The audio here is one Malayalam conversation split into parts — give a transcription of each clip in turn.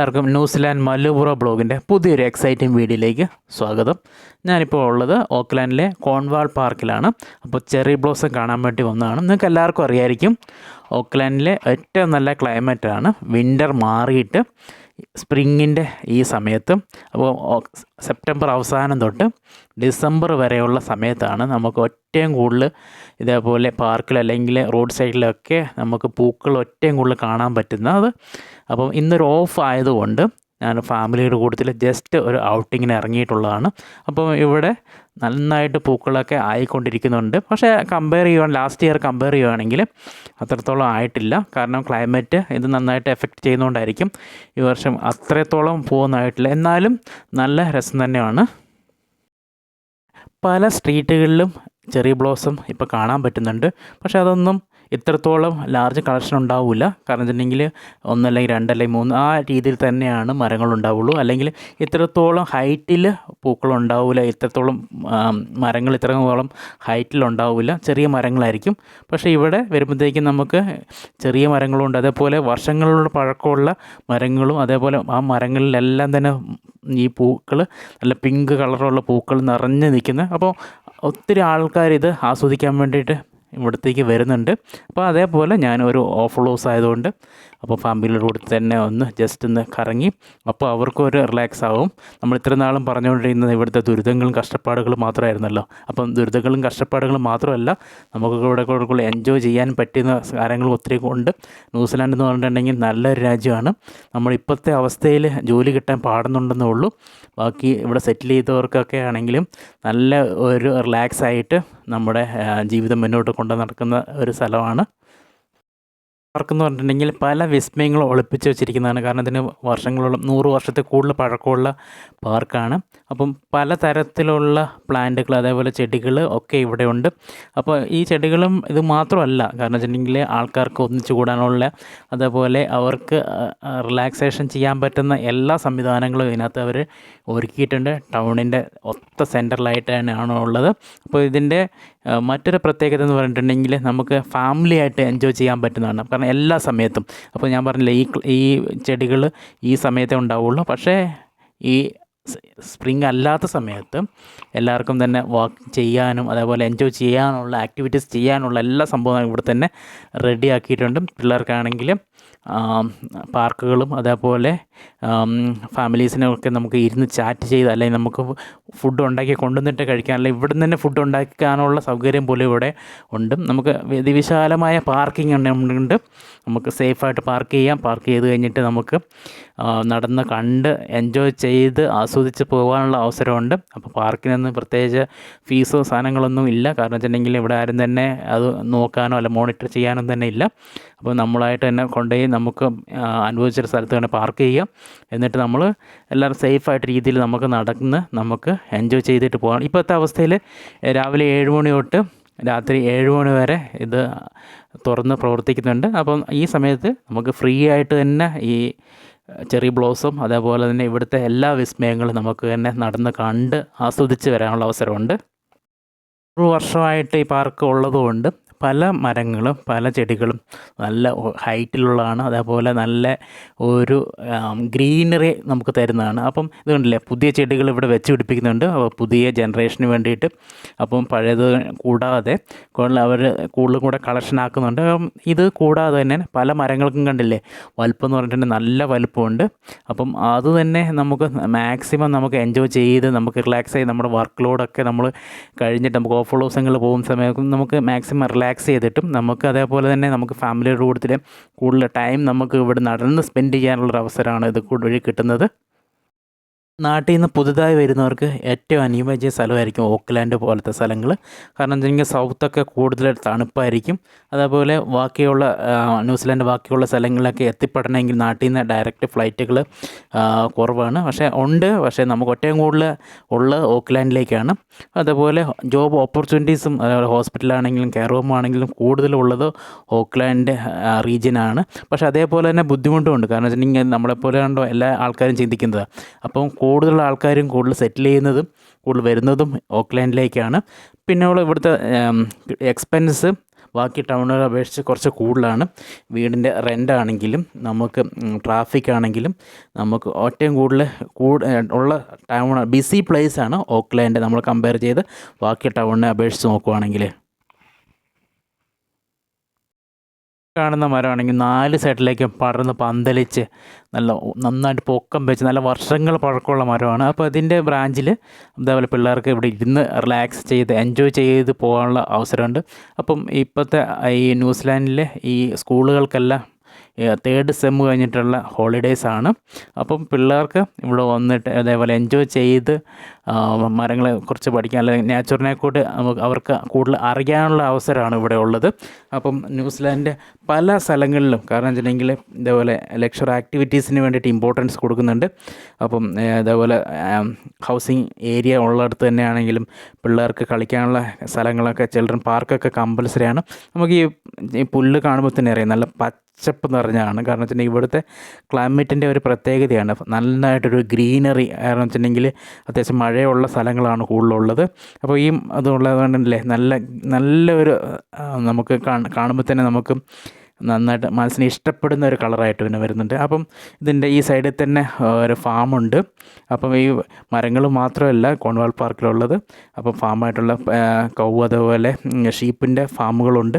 എല്ലാവർക്കും ന്യൂസിലാൻഡ് മല്ലുപുറ ബ്ലോഗിന്റെ പുതിയൊരു എക്സൈറ്റിംഗ് വീഡിയോയിലേക്ക് സ്വാഗതം. ഞാനിപ്പോൾ ഉള്ളത് ഓക്ലാൻഡിലെ കോൺവാൾ പാർക്കിലാണ്. അപ്പോൾ ചെറി ബ്ലോസം കാണാൻ വേണ്ടി വന്നതാണ്. നിങ്ങൾക്ക് എല്ലാവർക്കും അറിയായിരിക്കും ഓക്ലാൻഡിലെ ഏറ്റവും നല്ല ക്ലൈമറ്റാണ് വിന്റർ മാറിയിട്ട് സ്പ്രിങ്ങിന്റെ ഈ സമയത്ത് അപ്പോൾ സെപ്റ്റംബർ അവസാനം തൊട്ട് ഡിസംബർ വരെയുള്ള സമയത്താണ് നമുക്ക് ഒറ്റയും കൂടുതൽ ഇതേപോലെ പാർക്കിൽ അല്ലെങ്കിൽ റോഡ് സൈഡിലൊക്കെ നമുക്ക് പൂക്കൾ ഒറ്റയും കൂടുതൽ കാണാൻ പറ്റുന്നത്. അപ്പം ഇന്നൊരു ഓഫ് ആയതുകൊണ്ട് ഞാൻ ഫാമിലിയുടെ കൂട്ടത്തിൽ ജസ്റ്റ് ഒരു ഔട്ടിങ്ങിന് ഇറങ്ങിയിട്ടുള്ളതാണ്. അപ്പോൾ ഇവിടെ നന്നായിട്ട് പൂക്കളൊക്കെ ആയിക്കൊണ്ടിരിക്കുന്നുണ്ട്. പക്ഷേ കമ്പയർ ചെയ്യുവാൻ ലാസ്റ്റ് ഇയർ കമ്പയർ ചെയ്യുവാണെങ്കിൽ അത്രത്തോളം ആയിട്ടില്ല. കാരണം ക്ലൈമറ്റ് ഇത് നന്നായിട്ട് എഫക്റ്റ് ചെയ്യുന്നതുകൊണ്ടായിരിക്കും ഈ വർഷം അത്രത്തോളം പോകുന്നതായിട്ടില്ല എന്നാലും നല്ല രസം തന്നെയാണ്. പല സ്ട്രീറ്റുകളിലും ചെറിയ ബ്ലോസം ഇപ്പോൾ കാണാൻ പറ്റുന്നുണ്ട്. പക്ഷേ അതൊന്നും ഇത്രത്തോളം ലാർജ് കളക്ഷൻ ഉണ്ടാവില്ല കാരണം വെച്ചിട്ടുണ്ടെങ്കിൽ ഒന്നല്ലെങ്കിൽ രണ്ടല്ലെങ്കിൽ മൂന്ന് ആ രീതിയിൽ തന്നെയാണ് മരങ്ങൾ ഉണ്ടാവുള്ളൂ. അല്ലെങ്കിൽ ഇത്രത്തോളം ഹൈറ്റിൽ പൂക്കൾ ഉണ്ടാവില്ല ഇത്രത്തോളം മരങ്ങൾ ഇത്രത്തോളം ഹൈറ്റിൽ ഉണ്ടാവില്ല ചെറിയ മരങ്ങളായിരിക്കും. പക്ഷേ ഇവിടെ വരുമ്പോഴത്തേക്കും നമുക്ക് ചെറിയ മരങ്ങളുണ്ട്. അതേപോലെ വർഷങ്ങളുടെ പഴക്കമുള്ള മരങ്ങളും അതേപോലെ ആ മരങ്ങളിലെല്ലാം തന്നെ ഈ പൂക്കൾ നല്ല പിങ്ക് കളറുള്ള പൂക്കൾ നിറഞ്ഞ് നിൽക്കുന്നത് അപ്പോൾ ഒത്തിരി ആൾക്കാർ ഇത് ആസ്വദിക്കാൻ വേണ്ടിയിട്ട് ഇവിടത്തേക്ക് വരുന്നുണ്ട്. അപ്പോൾ അതേപോലെ ഞാനൊരു ഓഫ് ലോസ് ആയതുകൊണ്ട് അപ്പോൾ ഫാമിലിയുടെ കൂടെ തന്നെ ഒന്ന് ജസ്റ്റ് ഒന്ന് കറങ്ങി. അപ്പോൾ അവർക്കും ഒരു റിലാക്സ് ആവും. നമ്മൾ ഇത്ര നാളും പറഞ്ഞുകൊണ്ടിരുന്നത് ഇവിടുത്തെ ദുരിതങ്ങളും കഷ്ടപ്പാടുകളും മാത്രമായിരുന്നല്ലോ. അപ്പം ദുരിതങ്ങളും കഷ്ടപ്പാടുകളും മാത്രമല്ല നമുക്ക് ഇവിടെ കൂടെ എൻജോയ് ചെയ്യാൻ പറ്റുന്ന കാര്യങ്ങൾ ഒത്തിരി ഉണ്ട്. ന്യൂസിലാൻഡ് എന്ന് പറഞ്ഞിട്ടുണ്ടെങ്കിൽ നല്ലൊരു രാജ്യമാണ്. നമ്മൾ ഇപ്പോഴത്തെ അവസ്ഥയിൽ ജോലി കിട്ടാൻ പാടുന്നുണ്ടെന്നേ ഉള്ളൂ. ബാക്കി ഇവിടെ സെറ്റിൽ ചെയ്തവർക്കൊക്കെ ആണെങ്കിലും നല്ല ഒരു റിലാക്സ് ആയിട്ട് നമ്മുടെ ജീവിതം മുന്നോട്ട് കൊണ്ടു നടക്കുന്ന ഒരു സ്ഥലമാണ്. പാർക്കെന്ന് പറഞ്ഞിട്ടുണ്ടെങ്കിൽ പല വിസ്മയങ്ങളും ഒളിപ്പിച്ച് വെച്ചിരിക്കുന്നതാണ്. കാരണം ഇതിന് വർഷങ്ങളോളം നൂറ് വർഷത്തെ കൂടുതൽ പഴക്കമുള്ള പാർക്കാണ്. അപ്പം പല തരത്തിലുള്ള പ്ലാന്റുകൾ അതേപോലെ ചെടികൾ ഒക്കെ ഇവിടെ ഉണ്ട് അപ്പോൾ ഈ ചെടികളും ഇത് മാത്രമല്ല കാരണം വെച്ചിട്ടുണ്ടെങ്കിൽ ആൾക്കാർക്ക് ഒന്നിച്ചു കൂടാനുള്ള അതേപോലെ അവർക്ക് റിലാക്സേഷൻ ചെയ്യാൻ പറ്റുന്ന എല്ലാ സംവിധാനങ്ങളും ഇതിനകത്ത് അവർ ഒരുക്കിയിട്ടുണ്ട്. ടൗണിന്റെ ഒത്ത സെന്ററിലായിട്ട് തന്നെയാണ് ഉള്ളത് അപ്പോൾ ഇതിന്റെ മറ്റൊരു പ്രത്യേകത എന്ന് പറഞ്ഞിട്ടുണ്ടെങ്കിൽ നമുക്ക് ഫാമിലി ആയിട്ട് എൻജോയ് ചെയ്യാൻ പറ്റുന്നതാണ്. കാരണം എല്ലാ സമയത്തും. അപ്പോൾ ഞാൻ പറഞ്ഞില്ല ഈ ഈ ചെടികൾ ഈ സമയത്തേ ഉണ്ടാവുള്ളൂ. പക്ഷേ ഈ സ്പ്രിംഗ് അല്ലാത്ത സമയത്ത് എല്ലാവർക്കും തന്നെ വാക്ക് ചെയ്യാനും അതേപോലെ എൻജോയ് ചെയ്യാനുള്ള ആക്ടിവിറ്റീസ് ചെയ്യാനുള്ള എല്ലാ സംഭവങ്ങളും ഇവിടെ തന്നെ റെഡിയാക്കിയിട്ടുണ്ട് പിള്ളേർക്കാണെങ്കിലും പാർക്കുകളും അതേപോലെ ഫാമിലീസിനൊക്കെ നമുക്ക് ഇരുന്ന് ചാറ്റ് ചെയ്ത് അല്ലെങ്കിൽ നമുക്ക് ഫുഡ് ഉണ്ടാക്കി കൊണ്ടുവന്നിട്ട് കഴിക്കാൻ അല്ലെങ്കിൽ ഇവിടെ നിന്ന് തന്നെ ഫുഡ് ഉണ്ടാക്കാനുള്ള സൗകര്യം പോലും ഇവിടെ ഉണ്ട്. നമുക്ക് വിശാലമായ പാർക്കിംഗ് ഉണ്ട്. നമുക്ക് സേഫായിട്ട് പാർക്ക് ചെയ്യാം. പാർക്ക് ചെയ്ത് കഴിഞ്ഞിട്ട് നമുക്ക് നടന്ന് കണ്ട് എൻജോയ് ചെയ്ത് ആസ്വദിച്ച് പോകാനുള്ള അവസരമുണ്ട്. അപ്പോൾ പാർക്കിനൊന്നും പ്രത്യേകിച്ച് ഫീസോ സാധനങ്ങളൊന്നും ഇല്ല. കാരണം വെച്ചിട്ടുണ്ടെങ്കിൽ ഇവിടെ ആരും തന്നെ അത് നോക്കാനോ അല്ല മോണിറ്റർ ചെയ്യാനോ തന്നെ ഇല്ല. അപ്പോൾ നമ്മളായിട്ട് തന്നെ കൊണ്ടുപോയി നമുക്ക് അനുവദിച്ചൊരു സ്ഥലത്ത് തന്നെ പാർക്ക് ചെയ്യാം എന്നിട്ട് നമ്മൾ എല്ലാവരും സേഫായിട്ട് രീതിയിൽ നമുക്ക് നടന്ന് നമുക്ക് എൻജോയ് ചെയ്തിട്ട് പോകാം ഇപ്പോഴത്തെ അവസ്ഥയിൽ രാവിലെ ഏഴ് മണി തൊട്ട് രാത്രി ഏഴ് മണി വരെ ഇത് തുറന്ന് പ്രവർത്തിക്കുന്നുണ്ട്. അപ്പം ഈ സമയത്ത് നമുക്ക് ഫ്രീ ആയിട്ട് തന്നെ ഈ ചെറി ബ്ലോസം അതേപോലെ തന്നെ ഇവിടുത്തെ എല്ലാ വിസ്മയങ്ങളും നമുക്ക് തന്നെ നടന്ന് കണ്ട് ആസ്വദിച്ച് വരാനുള്ള അവസരമുണ്ട്. ഒരു വർഷമായിട്ട് ഈ പാർക്ക് ഉള്ളതുകൊണ്ട് പല മരങ്ങളും പല ചെടികളും നല്ല ഹൈറ്റിലുള്ളതാണ്. അതേപോലെ നല്ല ഒരു ഗ്രീനറി നമുക്ക് തരുന്നതാണ്. അപ്പം ഇത് കണ്ടില്ലേ പുതിയ ചെടികൾ ഇവിടെ വെച്ച് പിടിപ്പിക്കുന്നുണ്ട്. പുതിയ ജനറേഷന് വേണ്ടിയിട്ട് അപ്പം പഴയത് കൂടാതെ അവർ കൂടുതലും കൂടെ കളക്ഷൻ ആക്കുന്നുണ്ട്. ഇത് കൂടാതെ തന്നെ പല മരങ്ങൾക്കും കണ്ടില്ലേ വലുപ്പം എന്ന് പറഞ്ഞിട്ടുണ്ടെങ്കിൽ നല്ല വലുപ്പമുണ്ട്. അപ്പം അത് തന്നെ നമുക്ക് മാക്സിമം നമുക്ക് എൻജോയ് ചെയ്ത് നമുക്ക് റിലാക്സ് ചെയ്ത് നമ്മുടെ വർക്ക് ലോഡൊക്കെ നമ്മൾ കഴിഞ്ഞിട്ട് നമുക്ക് ഓഫ് ദിവസങ്ങളിൽ പോകുന്ന സമയത്ത് നമുക്ക് മാക്സിമം റിലാക്സ് ചെയ്തിട്ടും നമുക്ക് അതേപോലെ തന്നെ നമുക്ക് ഫാമിലിയുടെ കൂട്ടത്തിൽ കൂടുതൽ ടൈം നമുക്ക് ഇവിടെ നടന്ന് സ്പെൻഡ് ചെയ്യാനുള്ളൊരു അവസരമാണ് ഇത് കൂടുതൽ കിട്ടുന്നത്. നാട്ടിൽ നിന്ന് പുതുതായി വരുന്നവർക്ക് ഏറ്റവും അനുയോജ്യ സ്ഥലമായിരിക്കും ഓക്ക്ലാൻഡ് പോലത്തെ സ്ഥലങ്ങൾ കാരണം വെച്ചിട്ടുണ്ടെങ്കിൽ സൗത്തൊക്കെ കൂടുതൽ തണുപ്പായിരിക്കും. അതേപോലെ ബാക്കിയുള്ള ന്യൂസിലാൻഡ് ബാക്കിയുള്ള സ്ഥലങ്ങളിലൊക്കെ എത്തിപ്പെടണമെങ്കിൽ നാട്ടിൽ നിന്ന് ഡയറക്റ്റ് ഫ്ലൈറ്റുകൾ കുറവാണ്. പക്ഷേ ഉണ്ട്. പക്ഷേ നമുക്ക് ഒറ്റയും കൂടുതൽ ഉള്ള ഓക്ക്ലാൻഡിലേക്കാണ്. അതേപോലെ ജോബ് ഓപ്പർച്യൂണിറ്റീസും ഹോസ്പിറ്റലാണെങ്കിലും കെയർ ഹോം ആണെങ്കിലും കൂടുതലുള്ളത് ഓക്ലാൻഡ് റീജിയനാണ്. പക്ഷേ അതേപോലെ തന്നെ ബുദ്ധിമുട്ടുമുണ്ട് കാരണം വെച്ചിട്ടുണ്ടെങ്കിൽ നമ്മളെപ്പോലെ കണ്ടോ എല്ലാ ആൾക്കാരും ചിന്തിക്കുന്നത്. അപ്പം കൂടുതൽ ആൾക്കാരും കൂടുതൽ സെറ്റിൽ ചെയ്യുന്നതും കൂടുതൽ വരുന്നതും ഓക്ലാൻഡിലേക്കാണ് പിന്നെ ഇവിടുത്തെ എക്സ്പെൻസ് ബാക്കി ടൗണുകളെ അപേക്ഷിച്ച് കുറച്ച് കൂടുതലാണ്. വീടിന്റെ റെന്റ് ആണെങ്കിലും നമുക്ക് ട്രാഫിക് ആണെങ്കിലും നമുക്ക് ഏറ്റവും കൂടുതൽ കൂട് ഉള്ള ടൗൺ ബിസി പ്ലേസ് ആണ് ഓക്ലാൻഡ് നമ്മൾ കമ്പയർ ചെയ്ത് ബാക്കി ടൗണിനെ അപേക്ഷിച്ച് നോക്കുവാണെങ്കിൽ കാണുന്ന മരമാണെങ്കിൽ നാല് സൈഡിലേക്ക് പടർന്ന് പന്തലിച്ച് നല്ല നന്നായിട്ട് പൊക്കം വെച്ച് നല്ല വർഷങ്ങൾ പഴക്കമുള്ള മരമാണ്. അപ്പോൾ ഇതിന്റെ ബ്രാഞ്ചിൽ അതേപോലെ പിള്ളേർക്ക് ഇവിടെ ഇരുന്ന് റിലാക്സ് ചെയ്ത് എൻജോയ് ചെയ്ത് പോകാനുള്ള അവസരമുണ്ട്. അപ്പം ഇപ്പോഴത്തെ ഈ ന്യൂസിലാൻഡിലെ ഈ സ്കൂളുകൾക്കെല്ലാം തേർഡ് സെം കഴിഞ്ഞിട്ടുള്ള ഹോളിഡേയ്സ് ആണ്. അപ്പം പിള്ളേർക്ക് ഇവിടെ വന്നിട്ട് അതേപോലെ എൻജോയ് ചെയ്ത് മരങ്ങളെ കുറിച്ച് പഠിക്കാൻ അല്ലെങ്കിൽ നാച്ചുറിനെ കൂടി അവർക്ക് കൂടുതൽ അറിയാനുള്ള അവസരമാണ് ഇവിടെ ഉള്ളത്. അപ്പം ന്യൂസിലാൻഡിന്റെ പല സ്ഥലങ്ങളിലും കാരണം വെച്ചിട്ടുണ്ടെങ്കിൽ ഇതേപോലെ ലെക്ചർ ആക്ടിവിറ്റീസിന് വേണ്ടിയിട്ട് ഇമ്പോർട്ടൻസ് കൊടുക്കുന്നുണ്ട്. അപ്പം അതേപോലെ ഹൗസിങ് ഏരിയ ഉള്ളിടത്ത് തന്നെയാണെങ്കിലും പിള്ളേർക്ക് കളിക്കാനുള്ള സ്ഥലങ്ങളൊക്കെ ചിൽഡ്രൻ പാർക്കൊക്കെ കമ്പൽസറി ആണ്. നമുക്ക് ഈ പുല്ല് കാണുമ്പോൾ തന്നെ അറിയാം നല്ല പച്ചപ്പ് നിറഞ്ഞാണ് കാരണം വെച്ചിട്ടുണ്ടെങ്കിൽ ഇവിടുത്തെ ക്ലൈമറ്റിന്റെ ഒരു പ്രത്യേകതയാണ്. നന്നായിട്ടൊരു ഗ്രീനറി കാരണം വെച്ചിട്ടുണ്ടെങ്കിൽ അത്യാവശ്യം മഴയുള്ള സ്ഥലങ്ങളാണ് കൂടുതലുള്ളത്. അപ്പോൾ ഈ അതുള്ളത് കൊണ്ടല്ലേ നല്ല നല്ലൊരു നമുക്ക് കാണുമ്പോൾ തന്നെ നമുക്ക് നന്നായിട്ട് മനസ്സിന് ഇഷ്ടപ്പെടുന്ന ഒരു കളറായിട്ട് പിന്നെ വരുന്നുണ്ട്. അപ്പം ഇതിന്റെ ഈ സൈഡിൽ തന്നെ ഒരു ഫാമുണ്ട്. അപ്പം ഈ മരങ്ങൾ മാത്രമല്ല കോൺവാൾ പാർക്കിലുള്ളത്. അപ്പം ഫാമായിട്ടുള്ള കൗ അതേപോലെ ഷീപ്പിന്റെ ഫാമുകളുണ്ട്.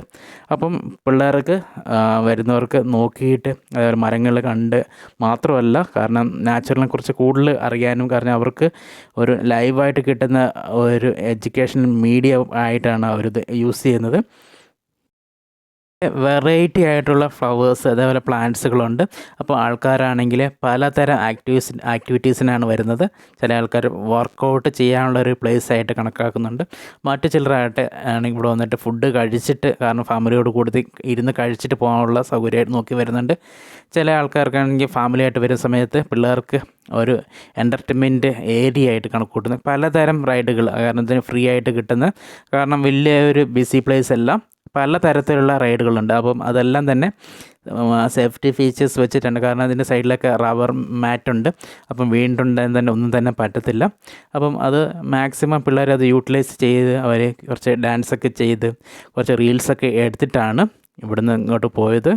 അപ്പം പിള്ളേർക്ക് വരുന്നവർക്ക് നോക്കിയിട്ട് മരങ്ങൾ കണ്ട് മാത്രമല്ല കാരണം നാച്ചുറലിനെ കുറിച്ച് കൂടുതൽ അറിയാനും കാരണം അവർക്ക് ഒരു ലൈവായിട്ട് കിട്ടുന്ന ഒരു എഡ്യൂക്കേഷൻ മീഡിയ ആയിട്ടാണ് അവരിത് യൂസ് ചെയ്യുന്നത്. വെറൈറ്റി ആയിട്ടുള്ള ഫ്ലവേഴ്സ് അതേപോലെ പ്ലാന്റ്സുകളുണ്ട്. അപ്പോൾ ആൾക്കാരാണെങ്കിൽ പലതരം ആക്ടിവിസ് ആക്ടിവിറ്റീസിനാണ് വരുന്നത്. ചില ആൾക്കാർ വർക്കൗട്ട് ചെയ്യാനുള്ള ഒരു പ്ലേസ് ആയിട്ട് കണക്കാക്കുന്നുണ്ട്. മറ്റു ചിലരായിട്ട് ആണെങ്കിൽ ഇവിടെ വന്നിട്ട് ഫുഡ് കഴിച്ചിട്ട് കാരണം ഫാമിലിയോട് കൂടി ഇരുന്ന് കഴിച്ചിട്ട് പോകാനുള്ള സൗകര്യമായിട്ട് നോക്കി വരുന്നുണ്ട്. ചില ആൾക്കാർക്കാണെങ്കിൽ ഫാമിലിയായിട്ട് വരുന്ന സമയത്ത് പിള്ളേർക്ക് ഒരു എന്റർടൈൻമെന്റ് ഏരിയ ആയിട്ട് കണക്കൂട്ടുന്നത് പലതരം റൈഡുകൾ കാരണം ഇതിന് ഫ്രീ ആയിട്ട് കിട്ടുന്ന കാരണം വലിയ ഒരു ബിസി പ്ലേസ് എല്ലാം പല തരത്തിലുള്ള റൈഡുകളുണ്ട്. അപ്പം അതെല്ലാം തന്നെ സേഫ്റ്റി ഫീച്ചേഴ്സ് വെച്ചിട്ടുണ്ട്. കാരണം അതിന്റെ സൈഡിലൊക്കെ റബ്ബർ മാറ്റുണ്ട് അപ്പം വീണ്ടുണ്ടെന്ന് തന്നെ ഒന്നും തന്നെ പറ്റത്തില്ല. അപ്പം അത് മാക്സിമം പിള്ളേർ അത് യൂട്ടിലൈസ് ചെയ്ത് അവർ കുറച്ച് ഡാൻസൊക്കെ ചെയ്ത് കുറച്ച് റീൽസൊക്കെ എടുത്തിട്ടാണ് ഇവിടുന്ന് ഇങ്ങോട്ട് പോയത്.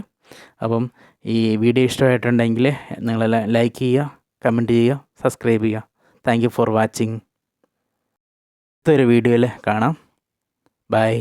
അപ്പം ഈ വീഡിയോ ഇഷ്ടമായിട്ടുണ്ടെങ്കിൽ നിങ്ങളെല്ലാം ലൈക്ക് ചെയ്യുക കമന്റ് ചെയ്യുക സബ്സ്ക്രൈബ് ചെയ്യുക. Thank for watching. അടുത്തൊരു വീഡിയോയിൽ കാണാം. ബൈ.